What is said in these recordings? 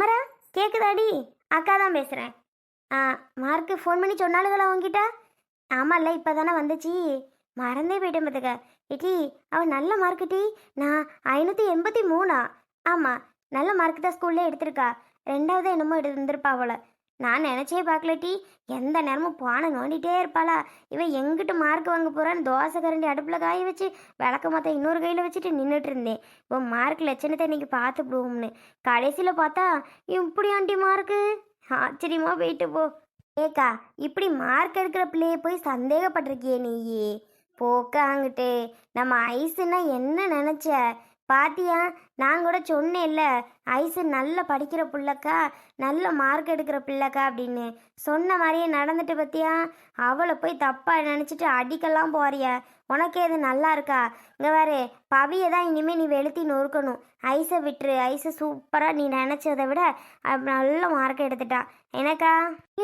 அமரா கேட்குதாடி அக்கா தான் பேசுகிறேன் ஆ மார்க்கு ஃபோன் பண்ணி சொன்னாலுங்களா உங்ககிட்ட ஆமாம்ல இப்போ தானே வந்துச்சு. மறந்தே போயிட்டேன் பார்த்துக்க இட்டி அவள் நல்ல மார்க்கு டி. நான் ஐநூற்றி எண்பத்தி மூணா. ஆமாம் நல்ல மார்க் தான் ஸ்கூல்லே எடுத்திருக்கா. ரெண்டாவது என்னமோ எடுத்திருந்திருப்பா அவளை. நான் நினச்சே பார்க்கல டி. எந்த நேரமும் பானை நோண்டிகிட்டே இருப்பாளா. இவன் எங்கிட்டு மார்க் வாங்க போகிறான்னு தோசை கரண்டி அடுப்பில் காய வச்சு விளக்க மொத்தம் இன்னொரு கையில் வச்சுட்டு நின்றுட்டு இருந்தேன். இப்போ மார்க் லட்சணத்தை இன்னைக்கு பார்த்து விடுவோம்னு. கடைசியில் பார்த்தா இப்படி ஆண்டி மார்க்கு ஆச்சரியமா போயிட்டு போ. ஏக்கா இப்படி மார்க் எடுக்கிற பிள்ளையை போய் சந்தேகப்பட்டிருக்கியே நீயே? போக்காங்கிட்டு நம்ம ஐஸுன்னா என்ன நினச்ச? பாத்தியா நான் கூட சொன்னேன்ல ஐஸு நல்ல படிக்கிற பிள்ளைக்கா நல்ல மார்க் எடுக்கிற பிள்ளைக்கா அப்படின்னு. சொன்ன மாதிரியே நடந்துட்டு பத்தியா அவளை போய் தப்பா நினச்சிட்டு அடிக்கலாம் போறிய? உனக்கே இது நல்லா இருக்கா? இங்கே வேறு பவியை தான் இனிமேல் நீ வெளுத்தி நொறுக்கணும். ஐஸை விட்டுரு ஐஸை சூப்பராக நீ நினச்சதை விட நல்ல மார்க் எடுத்துட்டா. எனக்கா?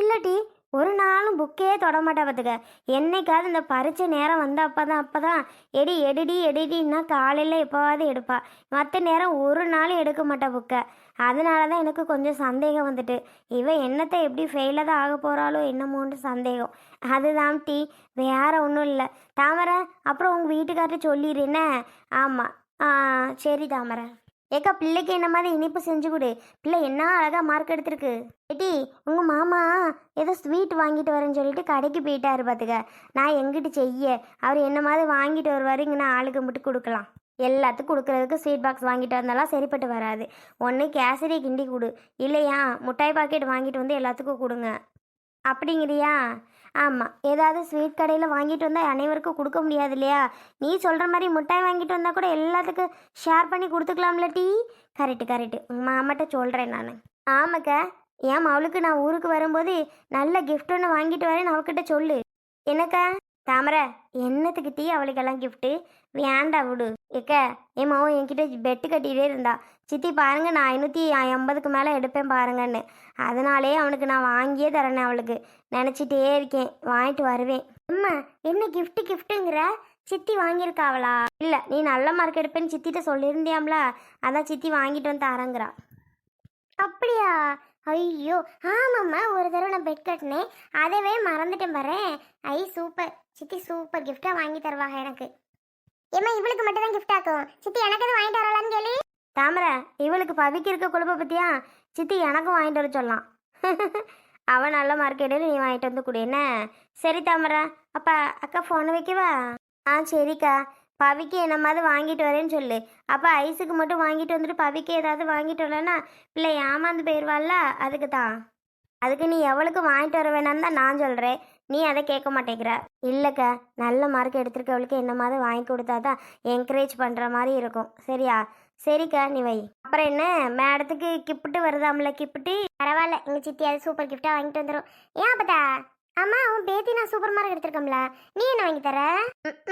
இல்லட்டி ஒரு நாளும் புக்கே தொடமாட்டா பார்த்துக்க என்னைக்காவது இந்த பரீட்சை நேரம் வந்த அப்போ தான் அப்போ தான் எடி எடுடி எடுடின்னா காலையில் எப்போவாவது எடுப்பா. மற்ற நேரம் ஒரு நாளும் எடுக்க மாட்டா புக்கை அதனால தான் எனக்கு கொஞ்சம் சந்தேகம் வந்துட்டு. இவன் என்னத்தை எப்படி ஃபெயிலாக தான் ஆக போகிறாளோ என்னமோன்னு சந்தேகம். அதுதான் டீ வேற ஒன்றும் இல்லை. தாமரை அப்புறம் உங்கள் வீட்டுக்கார்ட்ட சொல்லிடுறேன்னே ஆமாம் சரி தாமரை. ஏக்கா பிள்ளைக்கு என்ன மாதிரி இனிப்பு செஞ்சு கொடு. பிள்ளை என்ன அழகா மார்க் எடுத்திருக்கு. ஏட்டி உங்க மாமா ஏதோ ஸ்வீட் வாங்கிட்டு வரேன்னு சொல்லிட்டு கடைக்கு போயிட்டாரு பாத்துக்க. நான் எங்கிட்டு செய்ய? அவர் என்ன மாதிரி வாங்கிட்டு வருவாரு? இங்கே நான் ஆளுக்கு மட்டும் கொடுக்கலாம். எல்லாத்துக்கும் கொடுக்கறதுக்கு ஸ்வீட் பாக்ஸ் வாங்கிட்டு வந்தாலும் சரிப்பட்டு வராது. ஒன்று கேசரி கிண்டி கொடு. இல்லையா முட்டாய் பாக்கெட் வாங்கிட்டு வந்து எல்லாத்துக்கும் கொடுங்க. அப்படிங்கிறியா? ஆமாம் ஏதாவது ஸ்வீட் கடையில் வாங்கிட்டு வந்தால் அனைவருக்கும் கொடுக்க முடியாது இல்லையா? நீ சொல்கிற மாதிரி முட்டாய் வாங்கிட்டு வந்தால் கூட எல்லாத்துக்கும் ஷேர் பண்ணி கொடுத்துக்கலாம்ல டீ? கரெக்டு கரெக்டு உங்கள் மாமாட்ட சொல்கிறேன் நான். ஆமாக்கா ஏன் அவளுக்கு நான் ஊருக்கு வரும்போது நல்ல கிஃப்ட் ஒன்று வாங்கிட்டு வரேன்னு அவகிட்ட சொல்லு. என்னக்கா? தாமரை என்னத்துக்கு டீ அவளுக்கெல்லாம் கிஃப்ட்டு வேண்டா விடு. ஏக்க என் மாவும் என்கிட்ட பெட்டு கட்டிகிட்டே இருந்தா. சித்தி பாருங்க நான் ஐநூற்றி ஐம்பதுக்கு மேலே எடுப்பேன் பாருங்கன்னு. அதனாலே அவனுக்கு நான் வாங்கியே தரேன் அவளுக்கு. நினச்சிட்டே இருக்கேன். வாங்கிட்டு வருவேன். அம்மா என்ன கிஃப்ட்டு கிஃப்ட்டுங்கிற சித்தி வாங்கியிருக்காவளா? இல்லை நீ நல்ல மார்க் எடுப்பேன்னு சித்திட்ட சொல்லியிருந்தியாம்ல? அதான் சித்தி வாங்கிட்டு வந்து தரங்கிறா. அப்படியா? ஐயோ ஆமாம்மா ஒரு தடவை நான் பெட் கட்டினேன். அதவே மறந்துட்டேன் பாரு ஐ சூப்பர் சித்தி சூப்பர் கிஃப்டா வாங்கி தருவாங்க எனக்கு. ஏம்மா இவளுக்கு மட்டும் தான் கிஃப்ட் ஆக்கும். சித்தி எனக்கு எதுவும் வாங்கிட்டு வரலான்னு சொல்லி? தாமரை இவளுக்கு பவிக்கு இருக்க குழுப்ப பத்தியா? சித்தி எனக்கும் வாங்கிட்டு வர சொல்லலாம் அவன் நல்ல மார்க் எடுத்து நீ வாங்கிட்டு வந்து கொடு. என்ன? சரி தாமரை. அப்பா அக்கா ஃபோன் வைக்கவா? ஆ சரிக்கா. பவிக்கு என்ன மாதிரி வாங்கிட்டு வரேன்னு சொல்லு. அப்போ ஐஸுக்கு மட்டும் வாங்கிட்டு வந்துட்டு பவிக்கு ஏதாவது வாங்கிட்டு வரலன்னா பிள்ளை ஏமாந்து போயிடுவாள்ல அதுக்கு தான் அதுக்கு நீ எவளுக்கு வாங்கிட்டு வர வேணாம்னு தான் நான் சொல்கிறேன் நீ அதை கேட்க மாட்டேங்கிற. இல்லைக்கா நல்ல மார்க் எடுத்திருக்கவளுக்கு என்ன மாதிரி வாங்கி கொடுத்தா தான் என்கரேஜ் பண்ணுற மாதிரி இருக்கும். சரியா? சரிக்கா நீ வை. அப்புறம் என்ன? மேடத்துக்கு கிப்பிட்டு வருதாம்ல கிப்பிட்டு பரவாயில்ல எங்கள் சித்தி அது சூப்பர் கிஃப்டாக வாங்கிட்டு வந்துடும் ஏன் அப்பதா ஆமாம் அவன் பேத்தி நான் சூப்பர் மார்க் எடுத்திருக்கோம்ல. நீ என்ன வாங்கி தர?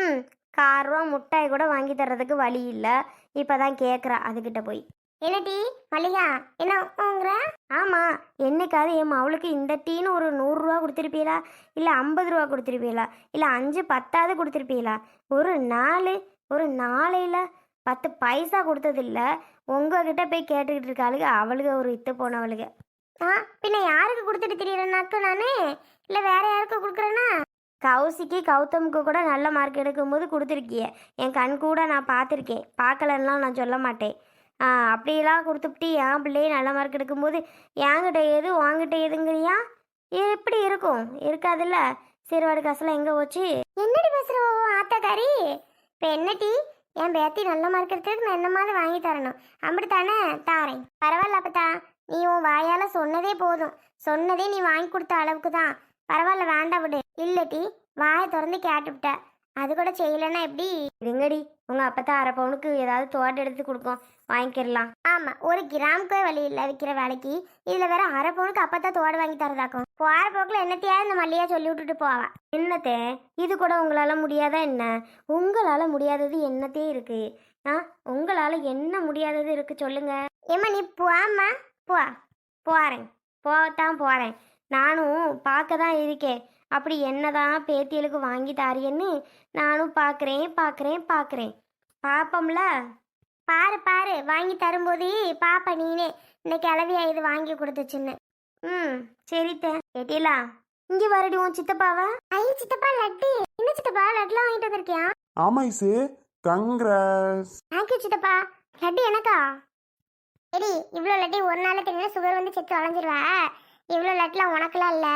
ம் காரூவா முட்டாய் கூட வாங்கி தர்றதுக்கு வழி இல்லை. இப்போ தான் கேட்குறா அதுக்கிட்ட போய். என்னடி மல்லிகா என்னங்கிற ஆமா என்னைக்காவது ஏமா அவளுக்கு இந்த டீன்னு ஒரு நூறுரூவா கொடுத்துருப்பீங்களா இல்லை ஐம்பது ரூபா கொடுத்துருப்பீங்களா இல்லை அஞ்சு பத்தாவது கொடுத்துருப்பீங்களா ஒரு நாலு ஒரு நாளையில் பத்து பைசா கொடுத்ததில்ல. உங்ககிட்ட போய் கேட்டுக்கிட்டு இருக்காளுங்க அவளுக்கு ஒரு இத்து போனவளுக்கு ஆ பின்ன யாருக்கு கொடுத்துட்டு திரியறனாக்கு நானு? இல்லை வேற யாருக்கு கொடுக்குறேன்னா? கௌசிக்கு கௌதமுக்கு கூட நல்ல மார்க் எடுக்கும்போது கொடுத்துருக்கிய. என் கண் கூட நான் பார்த்துருக்கேன். பார்க்கலன்னா நான் சொல்ல மாட்டேன். அப்படியெல்லாம் கொடுத்துப்ட்டு என் பிள்ளையே நல்ல மார்க் எடுக்கும்போது என்கிட்ட எது வாங்கிட்ட எதுங்கிறியா? எப்படி இருக்கும். இருக்காதுல்ல? சீர்வாடு காசுலாம் எங்கே போச்சு? என்னடி பேசுகிற ஆத்தாக்காரி? இப்போ என்னடி? என் பேத்தி நல்ல மார்க் எடுக்கிறதுக்கு நான் என்ன மாதிரி வாங்கி தரணும். அப்படி தானே தாரேன். பரவாயில்ல அப்பத்தா. நீ உன் வாயால் சொன்னதே போதும். சொன்னதே நீ வாங்கி கொடுத்த அளவுக்கு தான் பரவாயில்ல வேண்டாம் விடு. இல்லட்டி வாயை திறந்து கேட்டுவிட்ட. அது கூட செய்யலைன்னா எப்படி? இருங்கடி உங்க அப்பதான் அரை பவுனுக்கு ஏதாவது தோட்டம் எடுத்து கொடுக்கும். வாங்கிக்கிடலாம். ஆமா ஒரு கிராமுக்கே வழி இல்லை விற்கிற வேலைக்கு இதுல வேற அரை பவுனுக்கு அப்பதான் தோடு வாங்கி தரதாக்கும். போற போக்குல என்னத்தையாவது இந்த மல்லியா சொல்லி விட்டுட்டு போவா. என்னத்தே? இது கூட உங்களால முடியாதா என்ன? உங்களால முடியாதது என்னத்தே இருக்கு? ஆ உங்களால என்ன முடியாதது இருக்கு சொல்லுங்க. ஏமா நீ போம்மா. போ. போறேன். போத்தான் போறேன். நானும் பார்க்க தான் இருக்கேன். அப்படி என்னதான் பேத்தியலுக்கு வாங்கி தாரியன்னு நானும் பார்க்குறேன் பார்க்குறேன் பார்க்குறேன் பார்ப்போம்ல பாரு பாரு வாங்கி தரும்போது பாப்பா நீனே இந்த கிளவியா இது வாங்கி கொடுத்துச்சுன்னு. ம் சரித்த கேட்டீங்களா இங்க வரடி உன் சித்தப்பாவா. ஐ சித்தப்பா லட்டு. என்ன சித்தப்பா லட்டுலாம் வாங்கிட்டு வந்திருக்கியா? ஆமா ஐசு. கங்க்ராஸ். தேங்க்யூ சித்தப்பா. லட்டு எனக்கா? சரி இவ்வளோ லட்டு ஒரு நாள் தெரிஞ்சா சுகர் வந்து செத்து வளைஞ்சிருவா. இவ்வளோ லட்டுலாம் உனக்குலாம் இல்லை.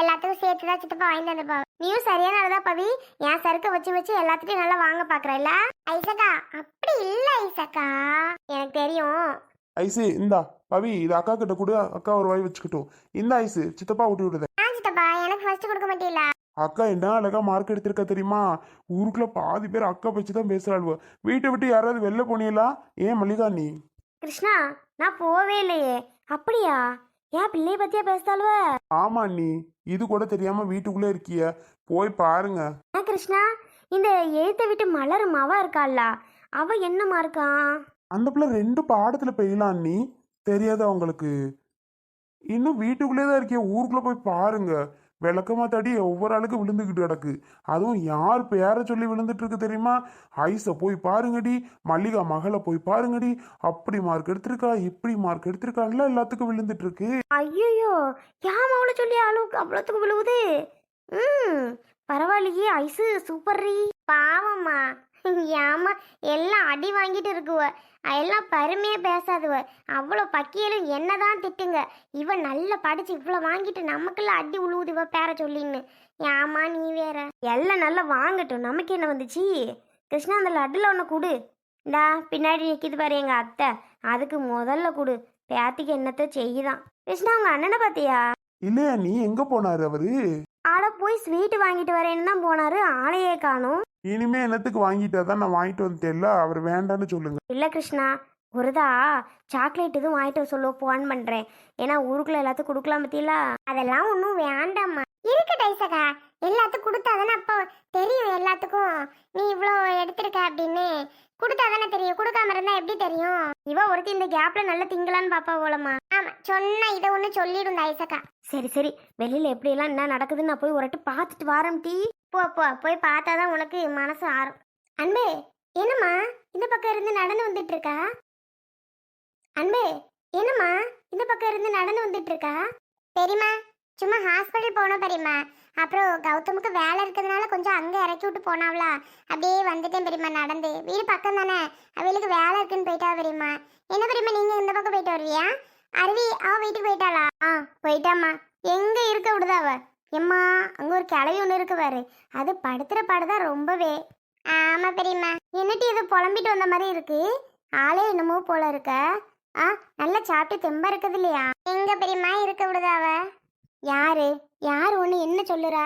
எல்லாத்துக்கும் சேர்த்து தான் சித்தப்பா வாங்கி வந்திருப்பா நீயும் சரியான ஆளுதான் பவி. என் சரக்கு வச்சு வச்சு எல்லாத்துட்டையும் நல்லா வாங்க பார்க்குறல்ல ஐசக்கா அப்படி இல்லை ஐசக்கா. எனக்கு தெரியும். ஐசு இந்தா. பவி இது அக்கா கிட்ட கொடு. அக்கா ஒரு வாய் வச்சுக்கிட்டோம். இந்த ஐசு சித்தப்பா ஊட்டி விடுத. ஆ சித்தப்பா. எனக்கு ஃபர்ஸ்ட் கொடுக்க மாட்டீங்களா? அக்கா என்ன அழகா மார்க் எடுத்திருக்கா தெரியுமா? ஊருக்குள்ள பாதி பேர் அக்கா வச்சு தான் பேசுறாளுவ. வீட்டை விட்டு யாராவது வெளில போனீங்களா? ஏன் மல்லிகா நீ கிருஷ்ணா நான் போவே இல்லையே. அப்படியா? ஏன் பிள்ளைய பத்தியா பேசுதாளுவ ஆமா நீ இது கூட தெரியாம வீட்டுக்குள்ளே இருக்கிய. போய் பாருங்க. ஏன் கிருஷ்ணா இந்த எழுத்த விட்டு மலர் மவ இருக்காள்ல அவ என்னமா இருக்கான் அந்த பிள்ளை ரெண்டு பாடத்துல பெய்யலாம் நீ தெரியாதா உங்களுக்கு? இன்னும் வீட்டுக்குள்ளே தான் இருக்கிய ஊருக்குள்ள போய் பாருங்க. விளக்கமா தடி ஒவ்வொரு ஆளுக்கு விழுந்துக்கிட்டு கிடக்கு. அதுவும் யார் பேரை சொல்லி விழுந்துட்டு இருக்கு தெரியுமா? ஐஸை போய் பாருங்கடி மல்லிகா மகளை போய் பாருங்கடி. அப்படி மார்க் எடுத்திருக்கா இப்படி மார்க் எடுத்திருக்கான்ல எல்லாத்துக்கும் விழுந்துட்டு இருக்கு ஐயோ ஏன் அவளை சொல்லி அளவுக்கு அவ்வளோத்துக்கு விழுவுது? ம் பரவாயில்லையே ஐசு சூப்பர் பாவம்மா. ஏமா எல்லாம் அடி வாங்கிட்டு இருக்குவ. எல்லாம் பெருமையா பேசாதுவ. அவ்வளோ பக்கியலும் என்னதான் திட்டுங்க. இவ நல்லா படிச்சு இவ்வளோ வாங்கிட்டு நமக்கெல்லாம் அடி உழுவுது இவ பேர சொல்லின்னு. ஏமா நீ வேற. எல்லாம் நல்லா வாங்கட்டும். நமக்கு என்ன வந்துச்சு? கிருஷ்ணா அந்த லட்டுல ஒன்று கொடு. இந்தா பின்னாடி நிற்கிது பாரு எங்கள் அத்தை. அதுக்கு முதல்ல கொடு. பேத்திக்கு என்னத்த செய்யுதான். கிருஷ்ணா உங்க அண்ணனை பார்த்தியா இல்லையா நீ எங்க போனாரு அவரு? ஆளை போய் ஸ்வீட் வாங்கிட்டு வரேன்னு தான் போனாரு. ஆளையே காணும். இனிமே என்னத்துக்கு வாங்கிட்டா தான் நான் வாங்கிட்டு வந்துட்டேன்ல அவர் வேண்டான்னு சொல்லுங்க. இல்லை கிருஷ்ணா ஒருதா சாக்லேட் எதுவும் வாங்கிட்டு வர சொல்ல போன் பண்ணுறேன் ஏன்னா ஊருக்குள்ள எல்லாத்துக்கும் கொடுக்கலாம் பத்தியில அதெல்லாம் ஒன்றும் வேண்டாம்மா. இருக்கு டைசகா. எல்லாத்துக்கும் கொடுத்தாதானே அப்போ தெரியும் எல்லாத்துக்கும். நீ இவ்வளோ எடுத்திருக்க அப்படின்னு. கொடுத்தாதானே தெரியும். கொடுக்காம இருந்தா எப்படி தெரியும்? இவ ஒருத்தி இந்த கேப்ல நல்லா திங்கலான்னு பாப்பா போலமா ஆமா சொன்ன இதை ஒன்று சொல்லிடும் ஐசக்கா. சரி சரி. வெளியில எப்படி எல்லாம் என்ன நடக்குதுன்னு நான் போய் ஒரட்டு பார்த்துட்டு வாரம் டீ. போ போ. போய் பார்த்தா தான் உனக்கு மனசு ஆறும். அன்பே என்னம்மா? இந்த பக்கம் இருந்து நடந்து வந்துட்டு இருக்கா அன்பே என்னம்மா? இந்த பக்கம் இருந்து நடந்து வந்துட்டு இருக்கா பெரியம்மா சும்மா ஹாஸ்பிட்டல் போனோம் பெரியம்மா. அப்புறம் கௌதமுக்கு வேலை இருக்கிறதுனால கொஞ்சம் அங்கே இறக்கி விட்டு போனாவளா? அப்படியே வந்துட்டேன் பெரியம்மா நடந்து. வீடு பக்கம் தானே? அவளுக்கு வேலை இருக்குன்னு போயிட்டா பெரியம்மா. என்ன பெரியம்மா நீங்கள் இந்த பக்கம் போயிட்டு வருவியா? அருவி அவ வீட்டுக்கு போயிட்டாளா? ஆ போயிட்டாம்மா. எங்கே இருக்க விடுதா அவள் எம்மா அங்கே ஒரு கிளவி ஒன்று இருக்கு பாரு. அது படுத்துற பாடுதான் ரொம்பவே. ஆமா பெரியம்மா. என்னட்டு இது புலம்பிட்டு வந்த மாதிரி இருக்கு? ஆளே என்னமோ போல இருக்க. ஆ நல்லா சாப்பிட்டு தெம்பா இருக்குது இல்லையா? எங்க பெரியம்மா இருக்க விடுதாவ யாரு? யார் ஒண்ணு? என்ன சொல்லுறா?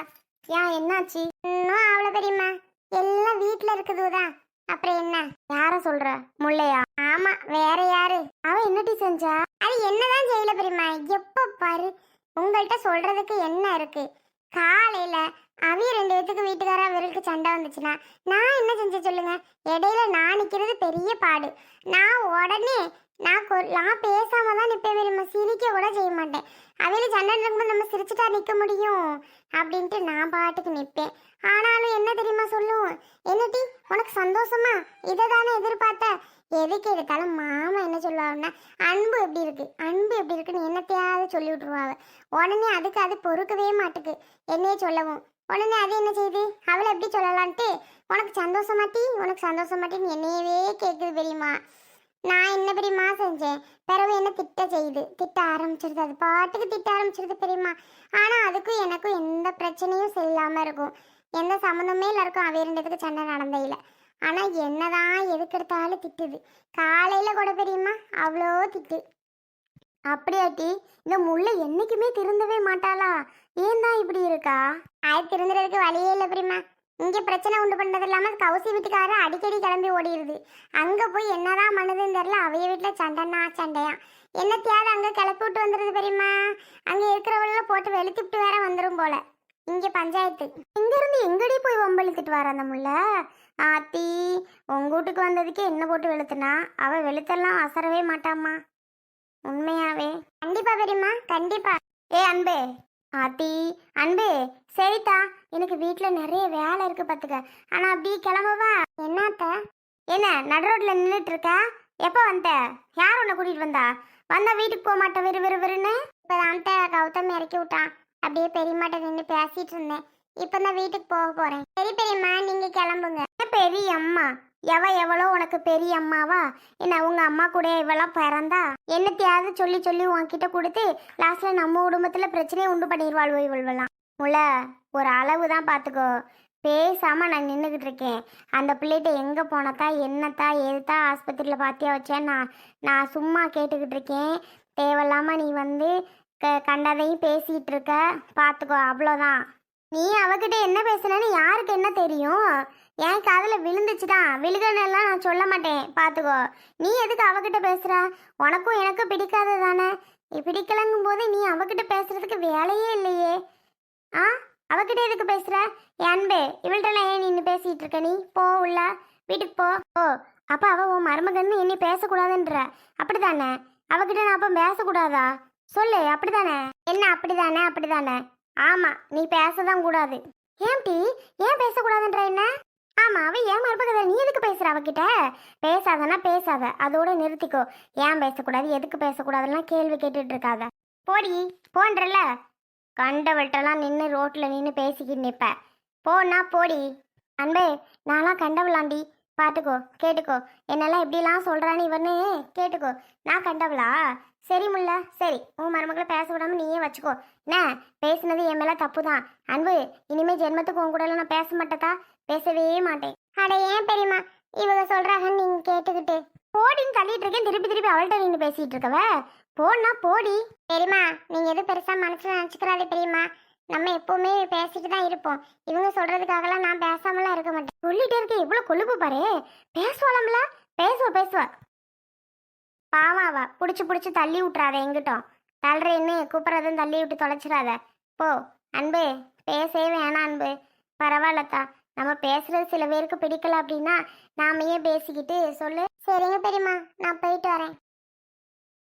ஏன் என்னாச்சு? இன்னும் அவ்வளோ பெரியம்மா. எல்லாம் வீட்ல இருக்குதுதான் அப்புறம் என்ன? யார சொல்ற? முல்லையா? ஆமா வேற யாரு? அவ என்னட்டி செஞ்சா? அது என்னதான் செய்யல பெரியம்மா. எப்ப பாரு உங்கள்கிட்ட சொல்கிறதுக்கு என்ன இருக்குது காலையில் அவிய ரெண்டு பேத்துக்கு வீட்டுக்கார அவருக்கு சண்டை வந்துச்சுன்னா நான் என்ன செஞ்ச சொல்லுங்க? இடையில நான் நிற்கிறது பெரிய பாடு. நான் உடனே நான் நான் பேசாம தான் நிற்பேன் நம்ம சிரிக்க கூட செய்ய மாட்டேன். அவையில சண்டை நடக்கும்போது நம்ம சிரிச்சுட்டா நிற்க முடியும் அப்படின்ட்டு நான் பாட்டுக்கு நிற்பேன் ஆனாலும் என்ன தெரியுமா சொல்லுவோம் என்னட்டி உனக்கு சந்தோஷமா? இதை தானே எதிர்பார்த்த? எதுக்கு எடுத்தாலும் மாமா என்ன சொல்லுவாங்கன்னா அன்பு எப்படி இருக்கு? அன்பு எப்படி இருக்குன்னு என்னத்தையாவது சொல்லி விட்டுருவாங்க உடனே அதுக்கு அது பொறுக்கவே மாட்டுக்கு. என்னையே சொல்லவும். உடனே அது என்ன செய்யுது அவளை எப்படி சொல்லலான்ட்டு உனக்கு சந்தோஷமாட்டி உனக்கு சந்தோஷமாட்டின்னு என்னையவே கேட்குது பெரியம்மா. நான் என்ன பெரியம்மா செஞ்சேன்? பிறகு என்ன திட்ட செய்யுது திட்ட ஆரம்பிச்சிருது. அது பாட்டுக்கு திட்ட ஆரம்பிச்சிருது பெரியம்மா. ஆனால் அதுக்கும் எனக்கும் எந்த பிரச்சனையும் இல்லாமல் இருக்கும். எந்த சம்மந்தமே இல்லை இருக்கும் அவ ரெண்டுத்துக்கு சண்டை நடந்தையில் ஆனால் என்னதான் எதுக்கெடுத்தாலும் திட்டுது. காலையில் கூட பெரியம்மா அவ்வளோ திட்டு. அப்படியாட்டி இந்த முல்லை என்றைக்குமே திருந்தவே மாட்டாளா? ஏன் தான் இப்படி இருக்கா? அது திருந்துறதுக்கு வழியே இல்லை பிரிமா இங்கே பிரச்சனை உண்டு பண்ணது இல்லாமல் கவுசி வீட்டுக்காரர் அடிக்கடி கிளம்பி ஓடிடுது அங்கே போய் என்னதான் பண்ணுதுன்னு தெரியல அவைய வீட்டில் சண்டைன்னா சண்டையா. என்னத்தையாவது அங்கே கிளப்பி விட்டு வந்துடுது பெரியம்மா அங்கே இருக்கிறவள போட்டு வெளுத்துட்டு வேற வந்துடும் போல. இங்கே பஞ்சாயத்து. இங்கேருந்து எங்கடி போய் வம்பழுத்துட்டு வர அந்த முல்ல ஆத்தி உங்க வீட்டுக்கு வந்ததுக்கே என்ன போட்டு வெளுத்துனா? அவள் வெளுத்தெல்லாம் அசரவே மாட்டாம்மா. உண்மையாவே. கண்டிப்பா பெரியம்மா கண்டிப்பா. ஏ அன்பே. ஆத்தி அன்பே சரிதா. எனக்கு வீட்டில் நிறைய வேலை இருக்கு பார்த்துக்க ஆனால் அப்படி கிளம்பவா? என்னத்த? என்ன நடு ரோட்டில் நின்றுட்டு இருக்க எப்போ வந்த? யார் உன்னை கூட்டிகிட்டு வந்தா? வந்தா வீட்டுக்கு போக மாட்டேன் விறு விறு விறுன்னு? இப்பதான் கௌதம் இறக்கி விட்டான். அப்படியே பெரியம்மாட்ட நின்று பேசிட்டு இருந்தேன் இப்போ நான் வீட்டுக்கு போக போறேன். சரி பெரியம்மா நீங்க கிளம்புங்க. பெரிய அம்மா எவ எவ்வளோ உனக்கு பெரிய அம்மாவா என்ன உங்க அம்மா கூட இவெல்லாம் பிறந்தா? என்னத்தையாவது சொல்லி சொல்லி உன்கிட்ட கொடுத்து லாஸ்ட்ல நம்ம குடும்பத்துல பிரச்சனையை உண்டு பண்ணிடுவாள் இவள்வெல்லாம். முல ஒரு அளவு தான் பார்த்துக்கோ பேசாம நான் நின்றுக்கிட்டு இருக்கேன். அந்த பிள்ளைகிட்ட எங்கே போனத்தா என்னத்தா எதுத்தா ஆஸ்பத்திரியில் பார்த்தியா வச்சேன் நான் நான் சும்மா கேட்டுக்கிட்டு இருக்கேன். தேவையில்லாம நீ வந்து க கண்டதையும் பேசிகிட்டு இருக்க பார்த்துக்கோ அவ்வளோதான். நீ அவகிட்ட என்ன பேசுனேன்னு யாருக்கு என்ன தெரியும்? என் காதில் விழுந்துச்சுதான். விழுகனெல்லாம் நான் சொல்ல மாட்டேன். பார்த்துக்கோ நீ எதுக்கு அவகிட்ட பேசுகிற உனக்கும் எனக்கும் பிடிக்காது தானே பிடிக்கலங்கும் போது நீ அவகிட்ட பேசுறதுக்கு வேலையே இல்லையே. ஆ? அவகிட்ட எதுக்கு பேசுகிற என் அன்பு இவள்கிட்டலாம் ஏன் நின்று பேசிகிட்டு இருக்க நீ? போ உள்ள. வீட்டுக்கு போ. ஓ அப்போ அவள் உன் மருமகன்னு என்னை பேசக்கூடாதுன்ற. அப்படி தானே அவகிட்ட நான் அப்போ பேசக்கூடாதா? சொல்லு அப்படிதானே? என்ன அப்படிதானே அப்படிதானே? ஆமா நீ பேசதான் கூடாது. ஏன்டி ஏன் பேசக்கூடாதுன்ற என்ன? ஆமா அவ ஏன் மருமகதை? நீ எதுக்கு பேசுற அவகிட்ட? பேசாதனா பேசாத. அதோட நிறுத்திக்கோ. ஏன் பேசக்கூடாது? எதுக்கு பேசக்கூடாதுலாம் கேள்வி கேட்டுட்டு இருக்காத போடி போன்றல கண்டவள்கிட்டலாம் நின்று ரோட்டில் நின்று பேசிக்கிட்டு நிற்ப போனா போடி. அன்பே நான்லாம் கண்டவளாண்டி. பார்த்துக்கோ கேட்டுக்கோ. என்னெல்லாம் இப்படிலாம் சொல்கிறான்னு இவனே கேட்டுக்கோ. நான் கண்டவளா? சரி முல்ல சரி. உன் மருமகளை பேச விடாம நீயே வச்சுக்கோ. என்ன? பேசுனது என் மேலே தப்பு தான் அன்பு இனிமே ஜென்மத்துக்கு உன் கூட நான் பேச மாட்டேக்கா. பேசவே மாட்டேன். அட ஏன் பெரியம்மா? இவங்க சொல்கிறாங்கன்னு நீங்கள் கேட்டுக்கிட்டு. போடின்னு தள்ளிட்டு இருக்கேன். திருப்பி திருப்பி அவள்கிட்ட நின்று பேசிட்டு இருக்கவ? போனா போடி. பெரியம்மா நீங்கள் எதுவும் பெருசா மனசில் நினச்சிக்கிறாதே பெரியம்மா. நம்ம எப்பவுமே பேசிட்டு தான் இருப்போம். இவங்க சொல்றதுக்காகலாம் நான் பேசாமல் இருக்க மாட்டேன் கொழுப்பு பாரு. பேசுவாளம்ல? பேசுவா பேசுவா. பாவாவா புடிச்சு புடிச்சு தள்ளி விட்டுறாத எங்கிட்டோம் தள்ளுறேன்னு கூப்பிட்றதும் தள்ளி விட்டு தொலைச்சிடாத. போ அன்பு பேசவே வேணாம் அன்பு. பரவாயில்லத்தா நம்ம பேசுறது சில பேருக்கு பிடிக்கல அப்படின்னா நாம ஏன் பேசிக்கிட்டு சொல்லு. சரிங்க பெரியம்மா. நான் போயிட்டு வரேன்.